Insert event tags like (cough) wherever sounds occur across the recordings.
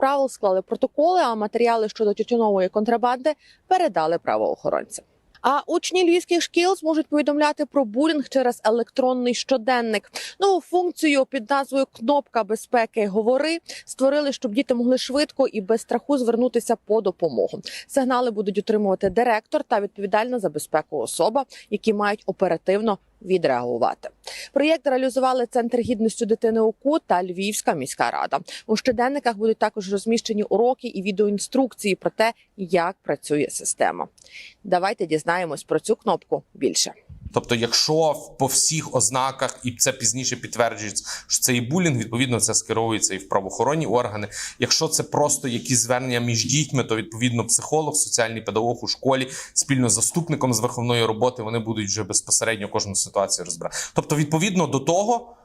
правил, склали протоколи, а матеріали щодо тютюнової контрабанди передали правоохоронцям. А учні львівських шкіл зможуть повідомляти про булінг через електронний щоденник. Нову функцію під назвою Кнопка безпеки говори створили, щоб діти могли швидко і без страху звернутися по допомогу. Сигнали будуть отримувати директор та відповідальна за безпеку особа, які мають оперативно відреагувати. Проєкт реалізували Центр гідності дитини УКУ та Львівська міська рада. У щоденниках будуть також розміщені уроки і відеоінструкції про те, як працює система. Давайте дізнаємось про цю кнопку більше. Тобто, якщо по всіх ознаках, і це пізніше підтверджується, що це і булінг, відповідно, це скеровується і в правоохоронні органи. Якщо це просто якісь звернення між дітьми, то відповідно психолог, соціальний педагог у школі спільно з заступником з виховної роботи вони будуть вже безпосередньо кожну ситуацію розбирати. Тобто, відповідно до того.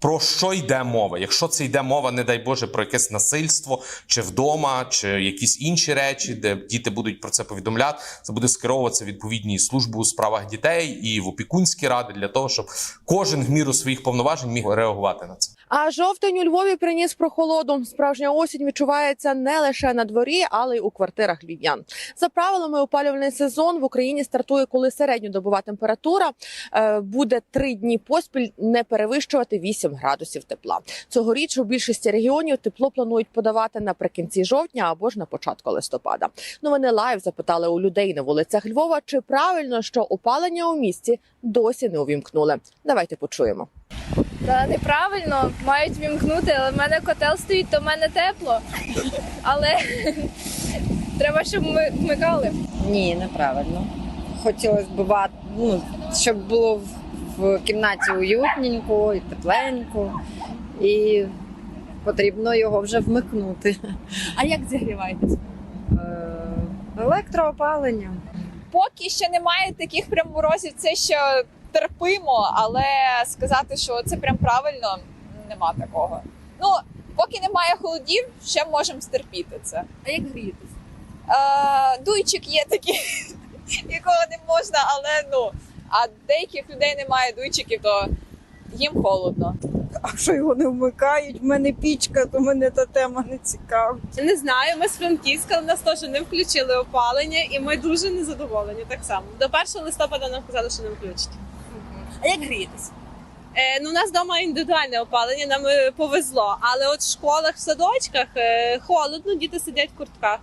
Про що йде мова? Якщо це йде мова, не дай Боже, про якесь насильство, чи вдома, чи якісь інші речі, де діти будуть про це повідомляти, це буде скеровуватися відповідні служби у справах дітей і в опікунські ради для того, щоб кожен в міру своїх повноважень міг реагувати на це. А жовтень у Львові приніс прохолоду. Справжня осінь відчувається не лише на дворі, але й у квартирах львів'ян. За правилами, опалювальний сезон в Україні стартує, коли середньодобова температура е, буде три дні поспіль не перевищувати 8 градусів тепла. Цьогоріч у більшості регіонів тепло планують подавати наприкінці жовтня або ж на початку листопада. Новини лайв запитали у людей на вулицях Львова, чи правильно, що опалення у місті досі не увімкнули. Давайте почуємо. Та неправильно, мають вімкнути, але в мене котел стоїть, то в мене тепло. Але треба, щоб ми вмикали. Ні, неправильно. Хотілося б ну, щоб було в, в кімнаті уютненько і тепленько, і потрібно його вже вмикнути. А як зігріваєтесь? Е, Електроопалення. Поки ще немає таких прям морозів, це ще терпимо, але сказати, що це прям правильно, нема такого. Ну, поки немає холодів, ще можемо стерпіти це. А як грієтесь? Е, дуйчик є такий, (laughs) якого не можна, але ну. А деяких людей немає дуйчиків, то їм холодно. А що його не вмикають? В мене пічка, то мене та тема не цікавить. Не знаю, ми з Франківська, але нас теж не включили опалення, і ми дуже незадоволені так само. До 1 листопада нам казали, що не включать. А як грієтесь? Е, ну, у нас вдома індивідуальне опалення, нам е, повезло. Але от в школах, в садочках е, холодно, діти сидять в куртках.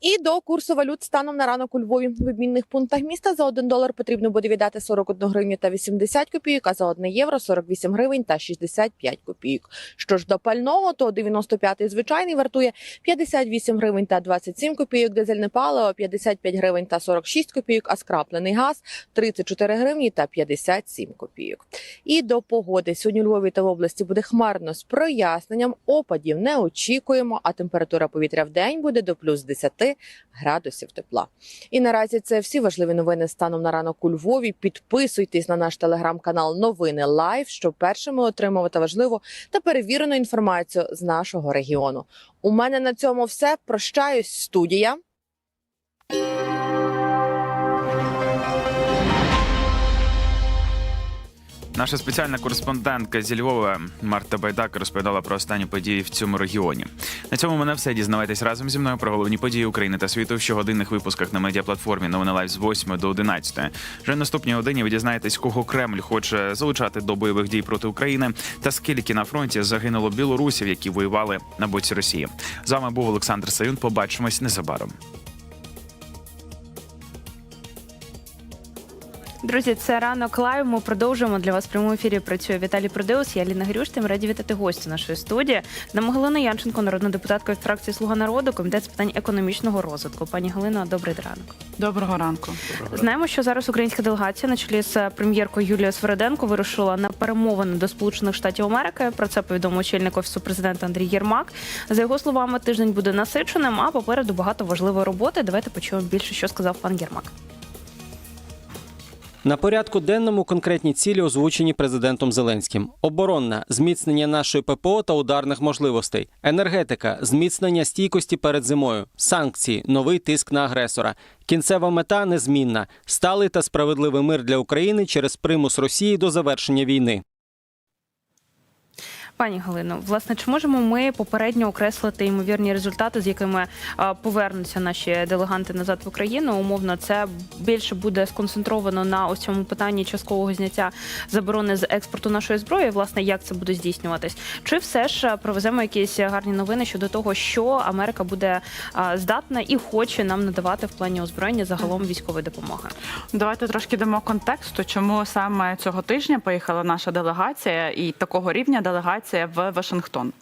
І до курсу валют станом на ранок у Львові в обмінних пунктах міста за 1 долар потрібно буде віддати 41 гривню та 80 копійок, а за 1 євро 48 гривень та 65 копійок. Що ж до пального, то 95-й звичайний вартує 58 гривень та 27 копійок, дизельне паливо 55 гривень та 46 копійок, а скраплений газ 34 гривні та 57 копійок. І до погоди сьогодні у Львові та в області буде хмарно з проясненням. Опадів не очікуємо, а температура повітря в день буде до плюс 10 градусів тепла. І наразі це всі важливі новини станом на ранок у Львові. Підписуйтесь на наш телеграм-канал Новини Лайв, щоб першими отримувати важливу та перевірену інформацію з нашого регіону. У мене на цьому все. Прощаюсь, студія. Наша спеціальна кореспондентка зі Львова Марта Байдак розповідала про останні події в цьому регіоні. На цьому мене все. Дізнавайтесь разом зі мною про головні події України та світу в щогодинних випусках на медіаплатформі Новини Лайв з 8 до 11. Вже наступній годині ви дізнаєтесь, кого Кремль хоче залучати до бойових дій проти України та скільки на фронті загинуло білорусів, які воювали на боці Росії. З вами був Олександр Саюн. Побачимось незабаром. Друзі, це ранок лайв. Ми продовжуємо для вас в прямому ефірі. Працює Віталій Продеус. Я Ліна Грюштин. Раді вітати гостю нашої студії. Нам Галина Янченко, народна депутатка від фракції Слуга народу, комітет з питань економічного розвитку. Пані Галино, добрий ранок. Доброго ранку. Знаємо, що зараз українська делегація на чолі з прем'єркою Юлією Свериденко вирушила на перемовини до Сполучених Штатів Америки. Про це повідомив очільник офісу президента Андрій Єрмак. За його словами, тиждень буде насиченим, а попереду багато важливої роботи. Давайте почуємо більше, що сказав пан Єрмак. На порядку денному конкретні цілі озвучені президентом Зеленським: оборонна зміцнення нашої ППО та ударних можливостей, енергетика, зміцнення стійкості перед зимою, санкції, новий тиск на агресора. Кінцева мета незмінна сталий та справедливий мир для України через примус Росії до завершення війни. Пані Галино, власне, чи можемо ми попередньо окреслити ймовірні результати, з якими повернуться наші делеганти назад в Україну? Умовно, це більше буде сконцентровано на ось цьому питанні часткового зняття заборони з експорту нашої зброї. Власне, як це буде здійснюватись? Чи все ж провеземо якісь гарні новини щодо того, що Америка буде здатна і хоче нам надавати в плані озброєння загалом військової допомоги? Давайте трошки дамо контексту, чому саме цього тижня поїхала наша делегація і такого рівня делегація в Вашингтон.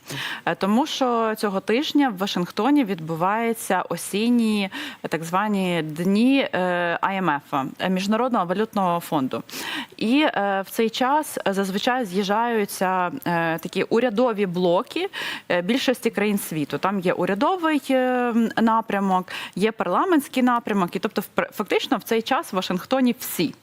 Е, Тому що цього тижня в Вашингтоні відбуваються осінні е, так звані дні IMF, е, Міжнародного валютного фонду. І в цей час зазвичай з'їжджаються такі урядові блоки більшості країн світу. Там є урядовий напрямок, є парламентський напрямок, і тобто фактично в цей час в Вашингтоні всі.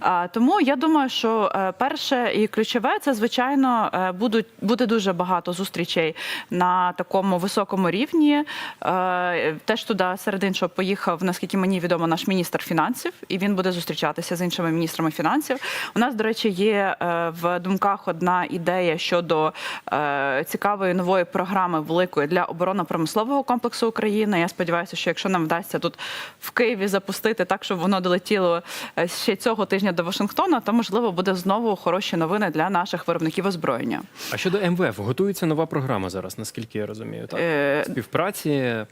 А, Тому я думаю, що е, перше і ключове це звичайно е, будуть буде дуже багато зустрічей на такому високому рівні. Е, Теж туди серед іншого поїхав, наскільки мені відомо, наш міністр фінансів, і він буде зустрічатися з іншими міністрами фінансів. У нас, до речі, є в думках одна ідея щодо цікавої нової програми великої для оборонно-промислового комплексу України. Я сподіваюся, що якщо нам вдасться тут в Києві запустити так, щоб воно долетіло ще цього тижня до Вашингтона, то можливо буде знову хороші новини для наших виробників озброєння. А щодо МВФ, готується нова програма зараз, наскільки я розумію, так? Е, Співпраці е,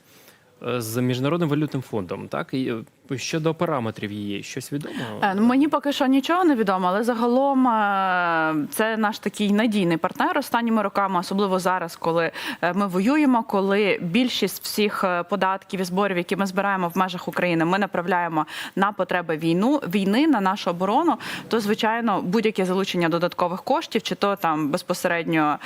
з Міжнародним валютним фондом, так? І е, щодо параметрів її, щось відомо? Е, ну, Мені поки що нічого не відомо, але загалом е, це наш такий надійний партнер останніми роками, особливо зараз, коли е, ми воюємо, коли більшість всіх податків і зборів, які ми збираємо в межах України, ми направляємо на потреби війну війни, на нашу оборону. То звичайно, будь-яке залучення додаткових коштів, чи то там безпосередньо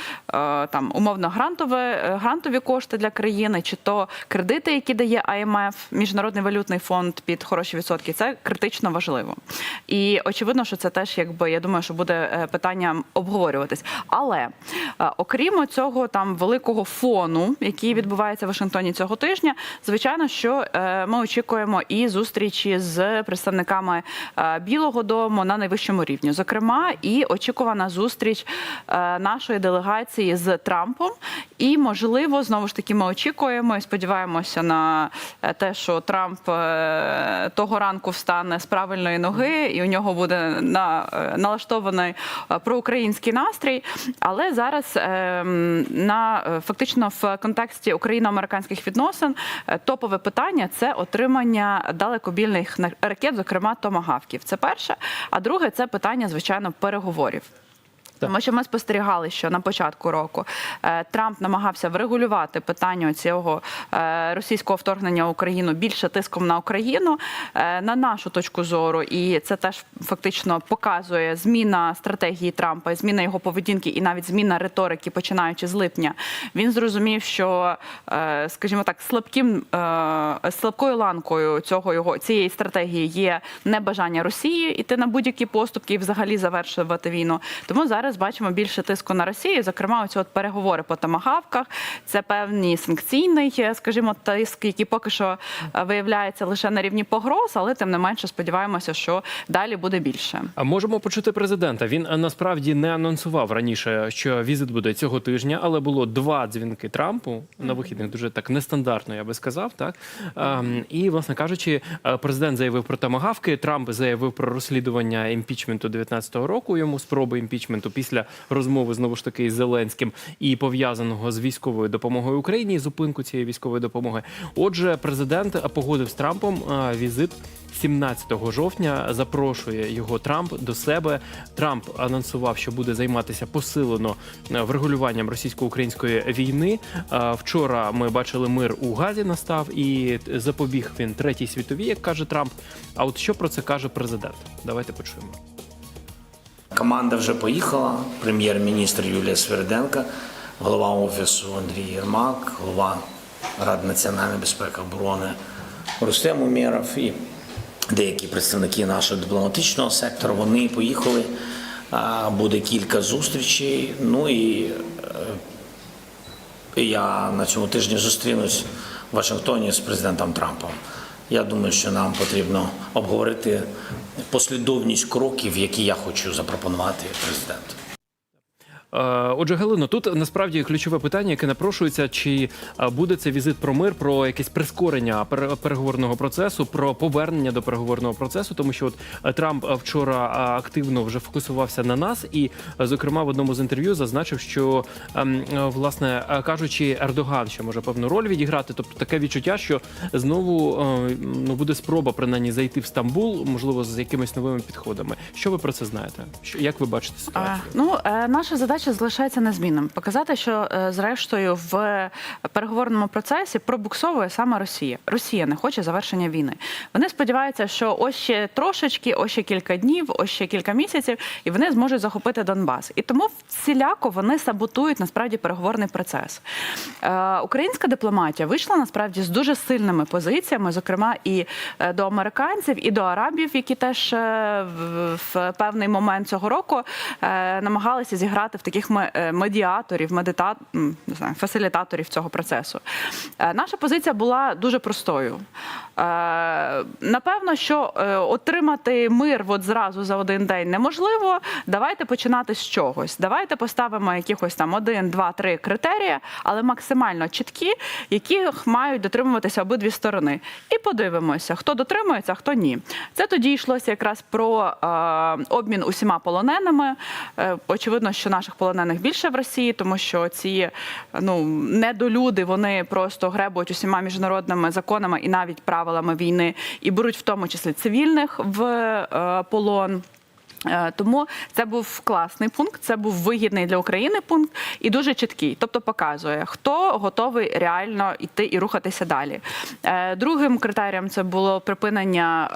там умовно грантове е, грантові кошти для країни, чи то кредити, які дає АМФ, міжнародний валютний фонд під хороші відсотки, це критично важливо. І очевидно, що це теж, якби я думаю, що буде е, питання обговорюватись. Але е, окрім цього там великого фону, який відбувається в Вашингтоні цього тижня, звичайно, що е, ми очікуємо і зустрічі з представниками Білого Дому на найвищому рівні. Зокрема, і очікувана зустріч нашої делегації з Трампом. І можливо, знову ж таки, ми очікуємо і сподіваємося на те, що Трамп того ранку встане з правильної ноги, і у нього буде на е, налаштований е, проукраїнський настрій. Але зараз е, на е, фактично в контексті україно-американських відносин е, топове питання це отримання далекобільних ракет, зокрема томагавків. Це перше. А друге це питання, звичайно, переговорів. Тому що ми спостерігали, що на початку року е, Трамп намагався врегулювати питання цього е, російського вторгнення в Україну більше тиском на Україну. Е, На нашу точку зору, і це теж фактично показує зміна стратегії Трампа, зміна його поведінки і навіть зміна риторики, починаючи з липня. Він зрозумів, що, скажімо так, слабким слабкою ланкою цього його цієї стратегії є небажання Росії іти на будь-які поступки і взагалі завершувати війну. Тому зараз бачимо більше тиску на Росію. Зокрема, оці от переговори по томагавках. Це певний санкційний, е, скажімо, тиск, який поки що е, виявляється лише на рівні погроз, але тим не менше сподіваємося, що далі буде більше. А можемо почути президента. Він е, насправді не анонсував раніше, що візит буде цього тижня, але було два дзвінки Трампу на вихідних. Дуже так нестандартно, я би сказав. Так Ем, і, власне кажучи, президент заявив про тамагавки. Трамп заявив про розслідування імпічменту 19-го року. Йому спроби імпічменту після розмови знову ж таки з Зеленським і пов'язаного з військовою допомогою Україні зупинку цієї військової допомоги. Отже, президент погодив з Трампом візит 17 жовтня запрошує його Трамп до себе. Трамп анонсував, що буде займатися посилено врегулюванням російсько-української війни. Вчора ми бачили мир у Газі настав і запобіг він третій світовій, як каже Трамп. А от що про це каже президент? Давайте почуємо. Команда вже поїхала. Прем'єр-міністр Юлія Сверденка, голова офісу Андрій Єрмак, голова Ради національної безпеки оборони Рустем Умєров і деякі представники нашого дипломатичного сектору. Вони поїхали. Буде кілька зустрічей. Ну і е, я на цьому тижні зустрінусь в Вашингтоні з президентом Трампом. Я думаю, що нам потрібно обговорити послідовність кроків, які я хочу запропонувати президенту. Е, Отже, Галино, тут насправді ключове питання, яке напрошується: чи е, буде це візит про мир, про якесь прискорення пере- переговорного процесу, про повернення до переговорного процесу, тому що от е, Трамп вчора активно вже фокусувався на нас, і, зокрема, в одному з інтерв'ю зазначив, що ем, власне кажучи, Ердоган ще може певну роль відіграти. Тобто таке відчуття, що знову ну буде спроба принаймні зайти в Стамбул, можливо, з якимись новими підходами. Що ви про це знаєте? Як ви бачите А, ну, наша задача залишається незмінним. Показати, що е, зрештою в переговорному процесі пробуксовує саме Росія. Росія не хоче завершення війни. Вони сподіваються, що ось ще трошечки, ось ще кілька днів, ось ще кілька місяців, і вони зможуть захопити Донбас. І тому всіляко вони саботують насправді переговорний процес. Е, Українська дипломатія вийшла насправді з дуже сильними позиціями, зокрема і е, до американців, і до арабів, які теж в, певний момент цього року намагалися зіграти в таких е, медіаторів, медита... не знаю, фасилітаторів цього процесу. Е, Наша позиція була дуже простою. Е, Напевно, що отримати мир от зразу за один день неможливо. Давайте починати з чогось. Давайте поставимо якихось там один, два, три критерії, але максимально чіткі, яких мають дотримуватися обидві сторони. І подивимося, хто дотримується, а хто ні. Це тоді йшлося якраз про обмін усіма полоненими. Очевидно, що наших полонених більше в Росії, тому що ці ну недолюди вони просто гребують усіма міжнародними законами і навіть правилами війни, і беруть в тому числі цивільних в е, полон. Е, Тому це був класний пункт, це був вигідний для України пункт і дуже чіткий. Тобто показує, хто готовий реально йти і рухатися далі. Е, Другим критерієм це було припинення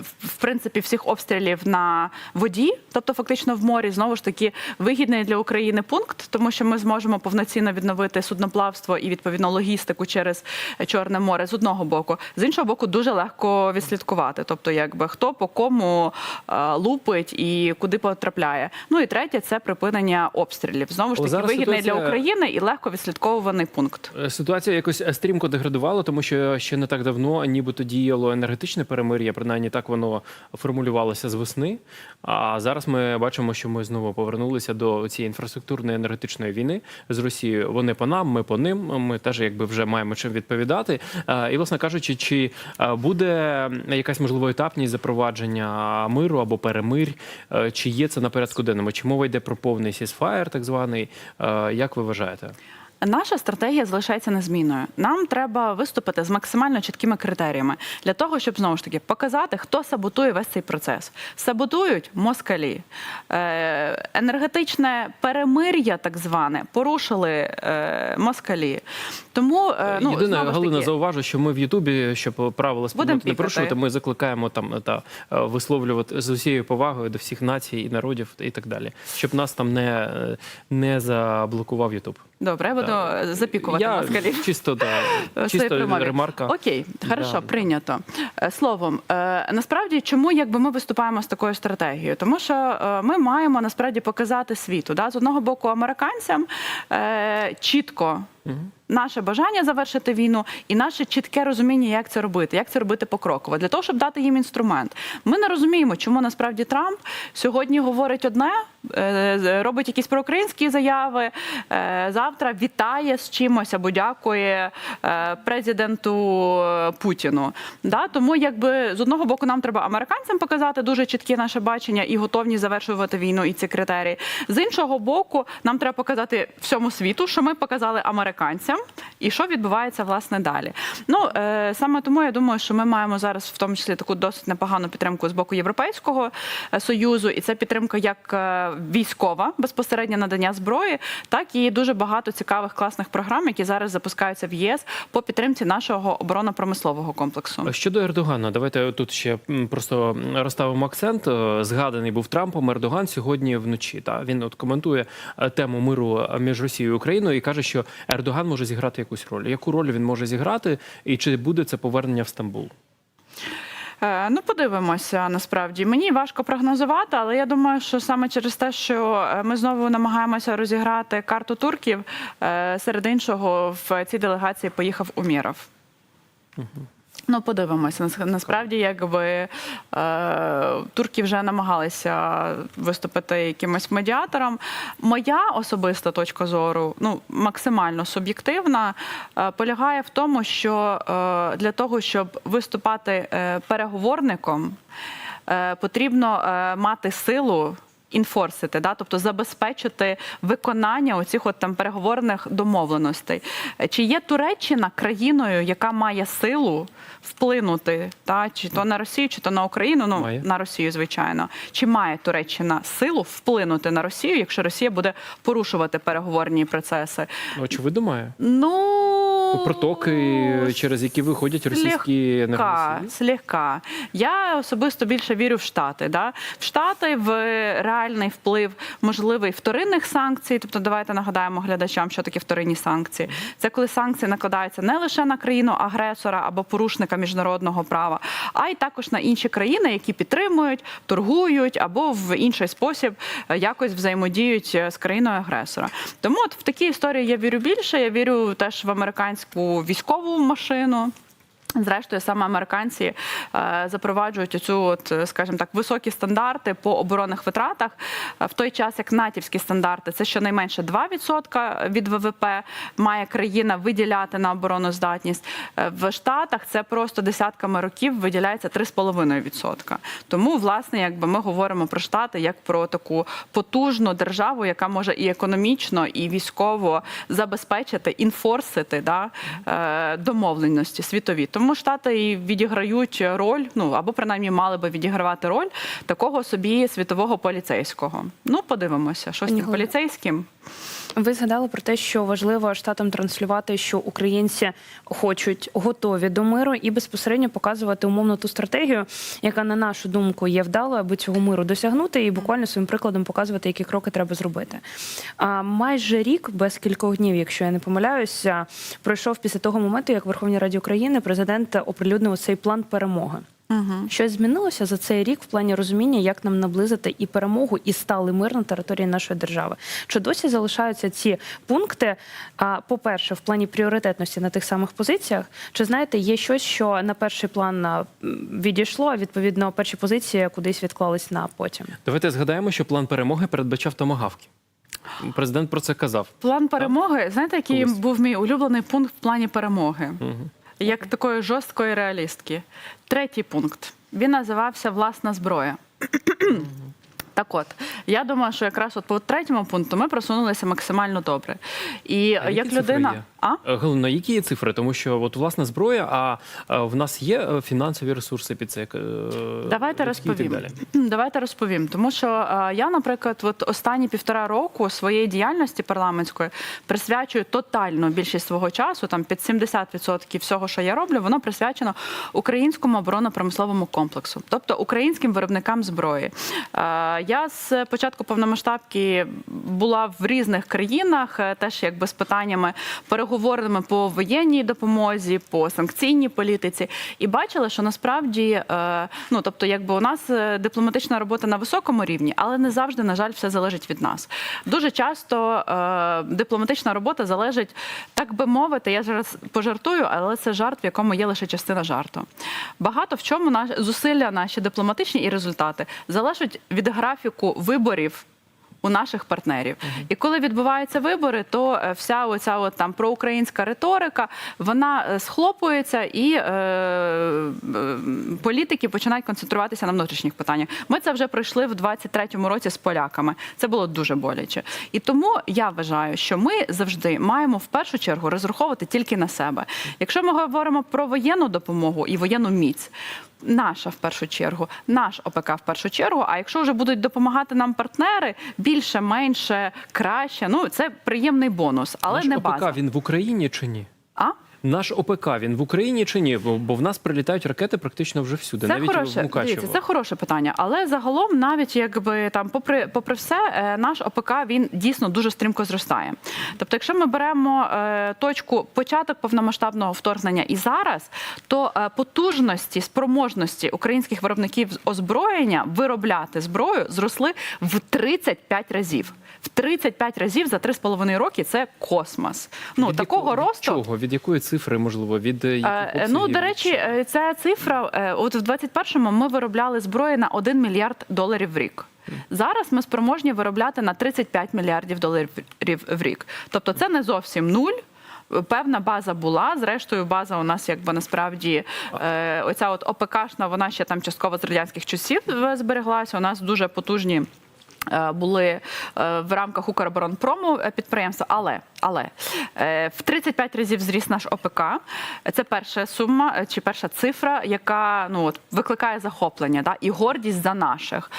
е, в принципі всіх обстрілів на воді, тобто фактично в морі. Знову ж таки вигідний для України пункт, тому що ми зможемо повноцінно відновити судноплавство і відповідно логістику через Чорне море з одного боку. З іншого боку, дуже легко відслідкувати. Тобто, якби хто по кому е, лупить і куди потрапляє. Ну і третє це припинення обстрілів. Знову ж таки, зараз вигідний для України і легко відслідковуваний пункт. Е, Ситуація якось е, стрімко деградувала, тому що ще не так давно нібито діяло енергетичне перемир'я, принаймні так воно формулювалося з весни. А зараз ми бачимо, що ми знову повернулися до цієї інфраструктурної енергетичної війни з Росією. Вони по нам, ми по ним. Ми теж якби вже маємо чим відповідати. Е, І, власне кажучи, чи буде якась можливо етапність запровадження миру або перемирь, Е, чи є це на порядку денному? Чи мова йде про повний сісфаєр, так званий? Е, Як ви вважаєте? Наша стратегія залишається незмінною. Нам треба виступити з максимально чіткими критеріями для того, щоб знову ж таки показати, хто саботує весь цей процес. Саботують москалі. Е, енергетичне перемир'я, так зване, порушили е, москалі. Тому е, ну, ж Галина, таки, зауважу, що ми в Ютубі, щоб правила спільноти не порушувати, ми закликаємо там та висловлювати з усією повагою до всіх націй і народів і так далі, щоб нас там не, не заблокував Ютуб. Добре, я буду да. запікувати Я москалів. чисто да, (laughs) чисто ремарка. Окей, хорошо, Да. прийнято. Е, Словом, е, насправді, чому якби ми виступаємо з такою стратегією? Тому що е, ми маємо насправді показати світу. Да? З одного боку, американцям е, Наше бажання завершити війну і наше чітке розуміння, як це робити, як це робити покроково, для того, щоб дати їм інструмент. Ми не розуміємо, чому насправді Трамп сьогодні говорить одне, е, робить якісь проукраїнські заяви. е, Завтра вітає з чимось або дякує е, президенту Путіну. Тому, якби з одного боку, нам треба американцям показати дуже чітке наше бачення і готовність завершувати війну і ці критерії. З іншого боку, нам треба показати всьому світу, що ми показали американцям, і що відбувається власне далі. Ну е, саме тому я думаю, що ми маємо зараз в тому числі таку досить непогану підтримку з боку Європейського е, союзу, і це підтримка як е, військова, безпосередньо надання зброї, так і дуже багато цікавих класних програм, які зараз запускаються в ЄС по підтримці нашого оборонно-промислового комплексу. Щодо Ердогана, давайте тут ще просто розставимо акцент. Е, Згаданий був Трампом Ердоган сьогодні вночі. Та він от коментує тему миру між Росією і Україною і каже, що Ердоган може зіграти якусь роль. Яку роль він може зіграти, і чи буде це повернення в Стамбул? Е, Ну, подивимося насправді. Мені важко прогнозувати, але я думаю, що саме через те, що е, ми знову намагаємося розіграти карту турків, е, серед іншого в цій делегації поїхав Уміров. Ну, подивимося. Насправді, якби е, турки вже намагалися виступити якимось медіатором. Моя особиста точка зору, ну максимально суб'єктивна, е, полягає в тому, що е, для того, щоб виступати переговорником, потрібно мати силу. Інфорсити, да, тобто забезпечити виконання оцих от там переговорних домовленостей. Чи є Туреччина країною, яка має силу вплинути, та чи то на Росію, чи то на Україну? Ну Має. на Росію, звичайно. Чи має Туреччина силу вплинути на Росію, якщо Росія буде порушувати переговорні процеси? Ну, очевидно, має. Ну Протоки, через які виходять російські енергоносії. слегка. Я особисто більше вірю в Штати. Да? В Штати в реальний вплив можливий вторинних санкцій. Тобто, давайте нагадаємо глядачам, що таке вторинні санкції. Це коли санкції накладаються не лише на країну агресора або порушника міжнародного права, а й також на інші країни, які підтримують, торгують або в інший спосіб е, якось взаємодіють е, з країною агресора. Тому от в такі історії я вірю більше. Я вірю теж в американську військову машину. Зрештою, саме американці е, запроваджують цю, от, е, скажімо так, високі стандарти по оборонних витратах. Е, В той час, як натівські стандарти, це щонайменше 2% від ВВП має країна виділяти на обороноздатність. Е, В Штатах це просто десятками років виділяється 3,5%. Тому, власне, якби ми говоримо про Штати як про таку потужну державу, яка може і економічно, і військово забезпечити, інфорсити да, е, домовленості світові. Тому Штати і відіграють роль, ну або принаймні мали би відігравати роль такого собі світового поліцейського. Ну, подивимося, що з тим поліцейським. Ви згадали про те, що важливо штатам транслювати, що українці хочуть готові до миру і безпосередньо показувати умовно ту стратегію, яка на нашу думку є вдалою, аби цього миру досягнути, і буквально своїм прикладом показувати, які кроки треба зробити. А майже рік без кількох днів, якщо я не помиляюся, пройшов після того моменту, як Верховній Раді України президент оприлюднив цей план перемоги. Щось змінилося за цей рік в плані розуміння, як нам наблизити і перемогу, і сталий мир на території нашої держави. Чи досі залишаються ці пункти? А по-перше, в плані пріоритетності на тих самих позиціях, чи знаєте, є щось, що на перший план відійшло, а відповідно перші позиції кудись відклались на потім? Давайте згадаємо, що план перемоги передбачав томагавки. Президент про це казав. План перемоги, знаєте, який Колись. був мій улюблений пункт в плані перемоги? Мгм. Як такої жорсткої реалістки. Третій пункт. Він називався Власна зброя. Так от, я думаю, що якраз от по третьому пункту ми просунулися максимально добре. І А як людина. А? Е, Галина, які є цифри? Тому що от власна зброя, а е, в нас є е, фінансові ресурси під це. Давайте розповім. далі. (clears throat) Давайте розповім. Тому що я, наприклад, от останні півтора року своєї діяльності парламентської присвячую тотальну більшість свого часу, там під 70% всього, що я роблю, воно присвячено українському оборонно-промисловому комплексу, тобто українським виробникам зброї. Я з початку повномасштабки була в різних країнах, теж якби з питаннями переговорними по воєнній допомозі, по санкційній політиці, і бачила, що насправді е, ну тобто, якби у нас е, дипломатична робота на високому рівні, але не завжди, на жаль, все залежить від нас. Дуже часто е, дипломатична робота залежить, так би мовити, я зараз пожартую, але це жарт, в якому є лише частина жарту. Багато в чому наш зусилля наші дипломатичні і результати залежать від графіку виборів. У наших партнерів, і коли відбуваються вибори, то е, вся оця от там проукраїнська риторика вона е, схлопується, і е, е, політики починають концентруватися на внутрішніх питаннях. Ми це вже пройшли в 23-му році з поляками. Це було дуже боляче. І тому я вважаю, що ми завжди маємо в першу чергу розраховувати тільки на себе. Якщо ми говоримо про воєнну допомогу і воєнну міць. Наша в першу чергу, наш ОПК в першу чергу. А якщо вже будуть допомагати нам партнери більше, менше, краще, ну це приємний бонус, але Наш не ОПК він в Україні чи ні? А? Наш ОПК він в Україні чи ні? Бо, бо в нас прилітають ракети практично вже всюди, Це навіть в хороше, Мукачево. дивіться, це хороше питання. Але загалом, навіть якби там, попри попри все, е, наш ОПК він дійсно дуже стрімко зростає. Тобто, якщо ми беремо е, точку початок повномасштабного вторгнення і зараз, то е, потужності, спроможності українських виробників озброєння виробляти зброю зросли в 35 разів. В 35 разів за 3,5 роки це космос. Ну Від такого якого- від росту. чого? Від якої цифри? Цифри, можливо, від е, яких Е, Ну, до речі, е, ця цифра, от в 21-му ми виробляли зброї на 1 мільярд доларів в рік. Зараз ми спроможні виробляти на 35 мільярдів доларів в рік. Тобто це не зовсім нуль. Певна база була. Зрештою, база у нас якби насправді оця от ОПКшна, вона ще там частково з радянських часів збереглася. У нас дуже потужні. Е, Були е, в рамках Укроборонпрому е, підприємства, але але в 35 разів зріс наш ОПК. Це перша сума чи перша цифра, яка ну от викликає захоплення да, і гордість за наших.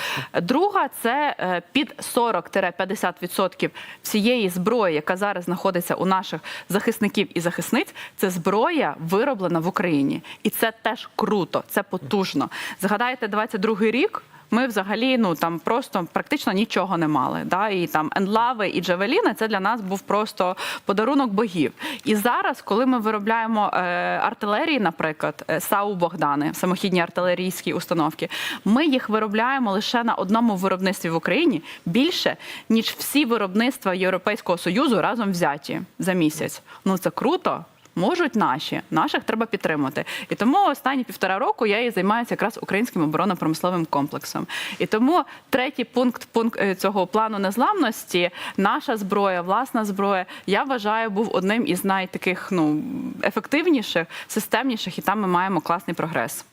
Друга це під 40-50% всієї зброї, яка зараз знаходиться у наших захисників і захисниць. Це зброя вироблена в Україні, і це теж круто, це потужно. Згадайте 22-й рік. Ми взагалі ну там просто практично нічого не мали. Да? І там енлави і джавеліни це для нас був просто подарунок богів. І зараз, коли ми виробляємо е, артилерії, наприклад, е, САУ Богдани, самохідні артилерійські установки, ми їх виробляємо лише на одному виробництві в Україні більше ніж всі виробництва Європейського союзу разом взяті за місяць. Ну це круто. Можуть наші, наших треба підтримати. І тому останні півтора року я і займаюся якраз українським оборонно-промисловим комплексом. І тому третій пункт пункт е, цього плану незламності, наша зброя, власна зброя, я вважаю, був одним із найтаких ну ефективніших, системніших, і там ми маємо класний прогрес.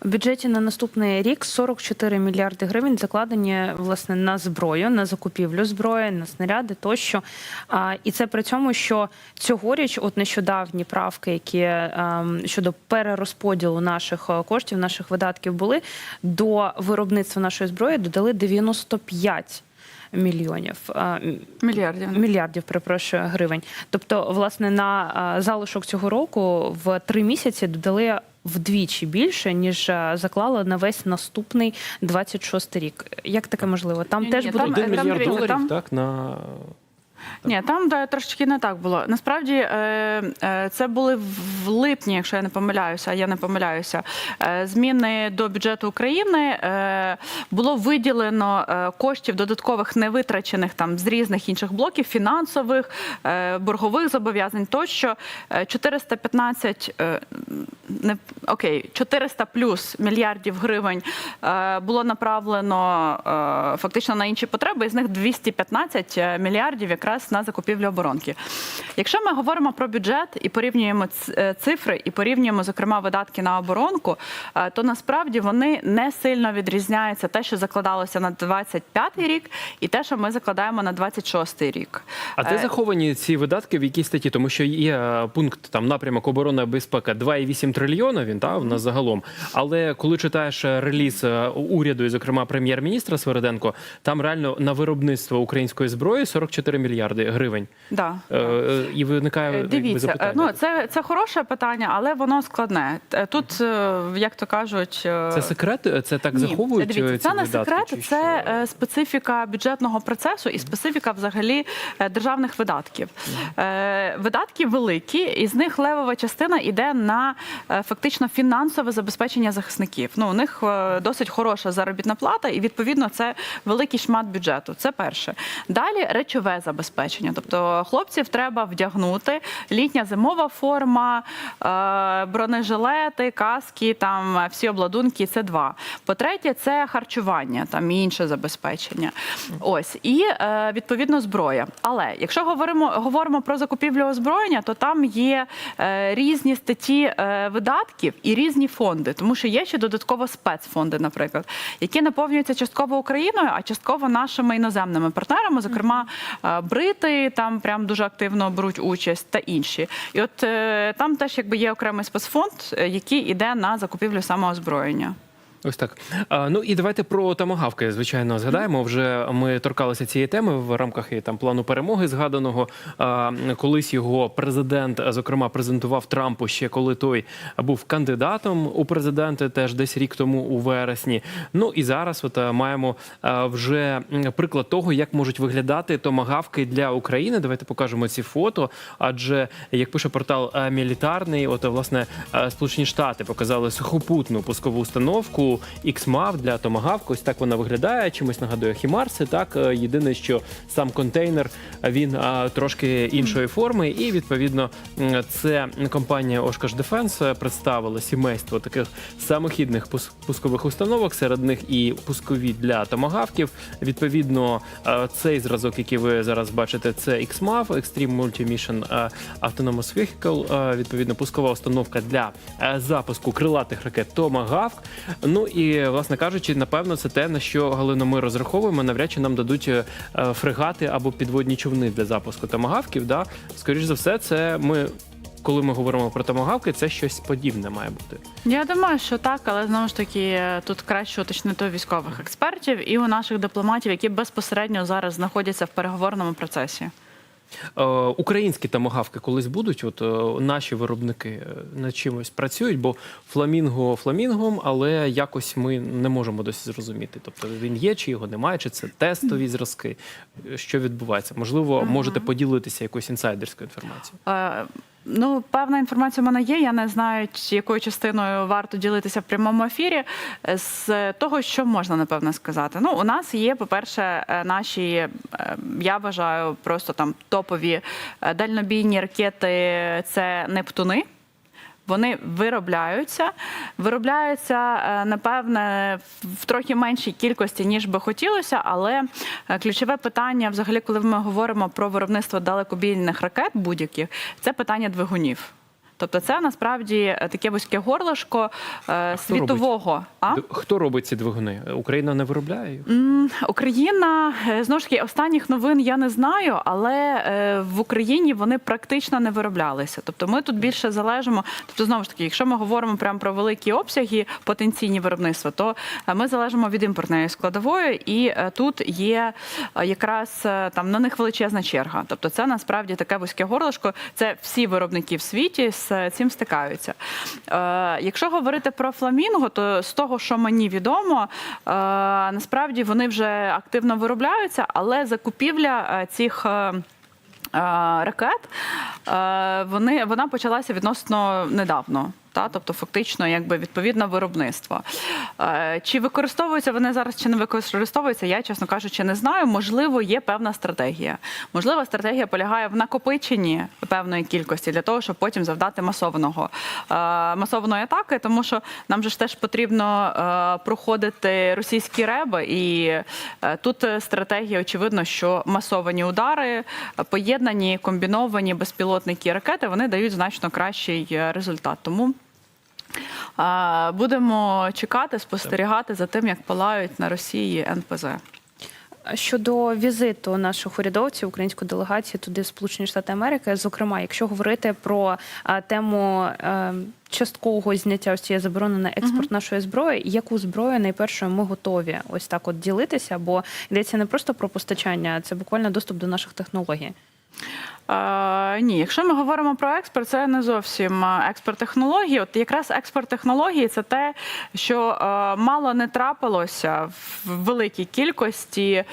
В бюджеті на наступний рік 44 мільярди гривень закладені власне на зброю, на закупівлю зброї, на снаряди тощо. А, і це при цьому, що цьогоріч, от нещодавні правки, які ем, щодо перерозподілу наших е, коштів, наших видатків були до виробництва нашої зброї, додали 95 мільйонів. А, Мільярдів. мільярдів, перепрошую, гривень. Тобто, власне, на залишок цього року в три місяці додали вдвічі більше, ніж заклала на весь наступний 26 рік. Як таке можливо? Там теж буде там, Один е, мільярд доларів, так, на Ні, там да, трошечки не так було. Насправді е, е, це були в липні, якщо я не помиляюся, а я не помиляюся. Е, зміни до бюджету України було виділено коштів додаткових невитрачених там з різних інших блоків, фінансових, боргових зобов'язань тощо. Е, 415, е, не окей, 400 плюс мільярдів гривень було направлено фактично на інші потреби. Із них 215 мільярдів якраз на закупівлю оборонки. Якщо ми говоримо про бюджет і порівнюємо е, цифри, і порівнюємо зокрема видатки на оборонку, е, то насправді вони не сильно відрізняються те, що закладалося на 25 рік, і те, що ми закладаємо на 26 рік. А де Е, заховані ці видатки в якій статті? Тому що є пункт там напрямок оборона безпека 2,8 трильйона. Він та в нас загалом. Але коли читаєш реліз уряду, і зокрема прем'єр-міністра Свериденко, там реально на виробництво української зброї 44 мільярди гривень. Да. Е, е, І виникає Е, Дивіться, е, запитання. ну це, це хороше питання, але воно складне. Тут, як то кажуть, Це секрет? Це так Ні, заховують? Дивіться, ці це не видатки, секрет, це що? специфіка бюджетного процесу і специфіка взагалі державних видатків. Видатки великі, і з них левова частина йде на фактично фінансове забезпечення захисників. Ну, у них досить хороша заробітна плата, і відповідно це великий шмат бюджету. Це перше. Далі речове забезпечення. Тобто хлопців треба вдягнути, літня зимова форма, е, бронежилети, каски, там всі обладунки. Це два. По-третє, це харчування там і інше забезпечення. Ось і е, відповідно зброя. Але якщо говоримо говоримо про закупівлю озброєння, то там є е, різні статті видатків і різні фонди, тому що є ще додатково спецфонди, наприклад, які наповнюються частково Україною, а частково нашими іноземними партнерами, зокрема е, брити там прям дуже активно беруть участь та інші. І от е, там теж якби є окремий спецфонд, е, який іде на закупівлю самоозброєння. Ось так. А, ну і давайте про тамагавки, звичайно, згадаємо. Вже ми торкалися цієї теми в рамках і там плану перемоги згаданого. А, колись його президент, зокрема, презентував Трампу ще коли той був кандидатом у президенти, теж десь рік тому у вересні. Ну і зараз, от маємо вже приклад того, як можуть виглядати томагавки для України. Давайте покажемо ці фото. Адже як пише портал Мілітарний, от власне Сполучені Штати показали сухопутну пускову установку. Типу XMAV для Tomahawk. Ось так вона виглядає. Чимось нагадує Хімарси. Так Е, єдине, що сам контейнер е, він трошки іншої форми, і відповідно це компанія Oshkosh Defense представила сімейство таких самохідних пускових установок. Серед них і пускові для томагавків. Відповідно, е, цей зразок, який ви зараз бачите, це XMAV, Extreme Multi-Mission е, Autonomous Vehicle. Е, Відповідно, пускова установка для е, запуску крилатих ракет Tomahawk. Ну і власне кажучи, напевно, це те на що Галина ми розраховуємо. Навряд чи нам дадуть е, е, фрегати або підводні човни для запуску томагавків. Да, скоріш за все, це ми. Коли ми говоримо про томагавки, це щось подібне має бути. Я думаю, що так, але знову ж таки тут краще уточнити у військових експертів і у наших дипломатів, які безпосередньо зараз знаходяться в переговорному процесі. Е, українські тамагавки колись будуть. От е, наші виробники е, над чимось працюють, бо фламінго фламінгом, але якось ми не можемо досі зрозуміти. Тобто він є, чи його немає, чи це тестові зразки. Що відбувається? Можливо, можете поділитися якоюсь інсайдерською інформацією. Ну, певна інформація в мене є. Я не знаю, якою частиною варто ділитися в прямому ефірі. Е, З того, що можна напевно сказати. Ну, у нас є, по-перше, е, наші, е, я вважаю, просто там топові дальнобійні ракети це Нептуни. Вони виробляються, виробляються е, напевне в трохи меншій кількості ніж би хотілося, але е, ключове питання, взагалі, коли ми говоримо про виробництво далекобійних ракет будь-яких, це питання двигунів. Тобто, це насправді е, таке вузьке горлишко е, хто світового. А? Хто робить ці двигуни? Україна не виробляє їх? М, Україна е, знову ж таки останніх новин я не знаю, але е, в Україні вони практично не вироблялися. Тобто ми тут більше залежимо. Тобто, знову ж таки, якщо ми говоримо прямо про великі обсяги потенційні виробництва, то ми залежимо від імпортної складової, і е, тут є е, якраз е, там на них величезна черга. Тобто, це насправді таке вузьке горлишко. Це всі виробники в світі з цим стикаються. Е, Якщо говорити про фламінго, то з того, що мені відомо, е, насправді вони вже активно виробляються, але закупівля е, цих. е, е, Ракет е, вони вона почалася відносно недавно. Та, тобто, фактично, якби відповідно виробництво. Е, Чи використовуються вони зараз, чи не використовуються, я, чесно кажучи, не знаю. Можливо, є певна стратегія. Можливо, стратегія полягає в накопиченні певної кількості для того, щоб потім завдати масованого е, масованої атаки, тому що нам же ж теж потрібно е, проходити російські реби, і тут стратегія, очевидно, що масовані удари, поєднані, комбіновані безпілотники ракети, вони дають значно кращий результат. Тому будемо чекати, спостерігати за тим, як палають на Росії НПЗ. Щодо візиту наших урядовців, української делегації туди в Сполучені Штати Америки, зокрема, якщо говорити про а, тему е, часткового зняття ось цієї заборони на експорт нашої зброї, яку зброю найпершою ми готові ось так от ділитися, бо йдеться не просто про постачання, це буквально доступ до наших технологій. Ні, якщо ми говоримо про експорт, це не зовсім експорт технологій. От якраз експорт технологій це те, що мало не трапилося в великій кількості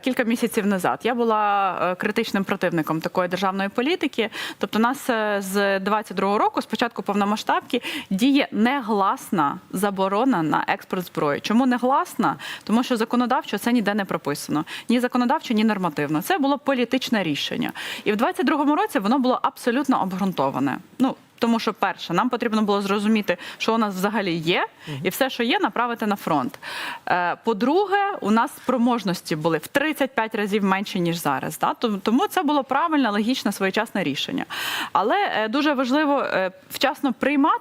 кілька місяців назад. Я була критичним противником такої державної політики. Тобто, нас е, з 22-го року, спочатку повномасштабки, діє негласна заборона на експорт зброї. Чому негласна? Тому що законодавчо це ніде не прописано. Ні законодавчо, ні нормативно. Це було політичне рішення. І в 22-му році воно було абсолютно обґрунтоване. Ну тому що перше, нам потрібно було зрозуміти, що у нас взагалі є, і все, що є, направити на фронт. Е, По-друге, у нас спроможності були в 35 разів менше ніж зараз. Тому- це було правильне, логічне, своєчасне рішення. Але е, дуже важливо е, вчасно приймати.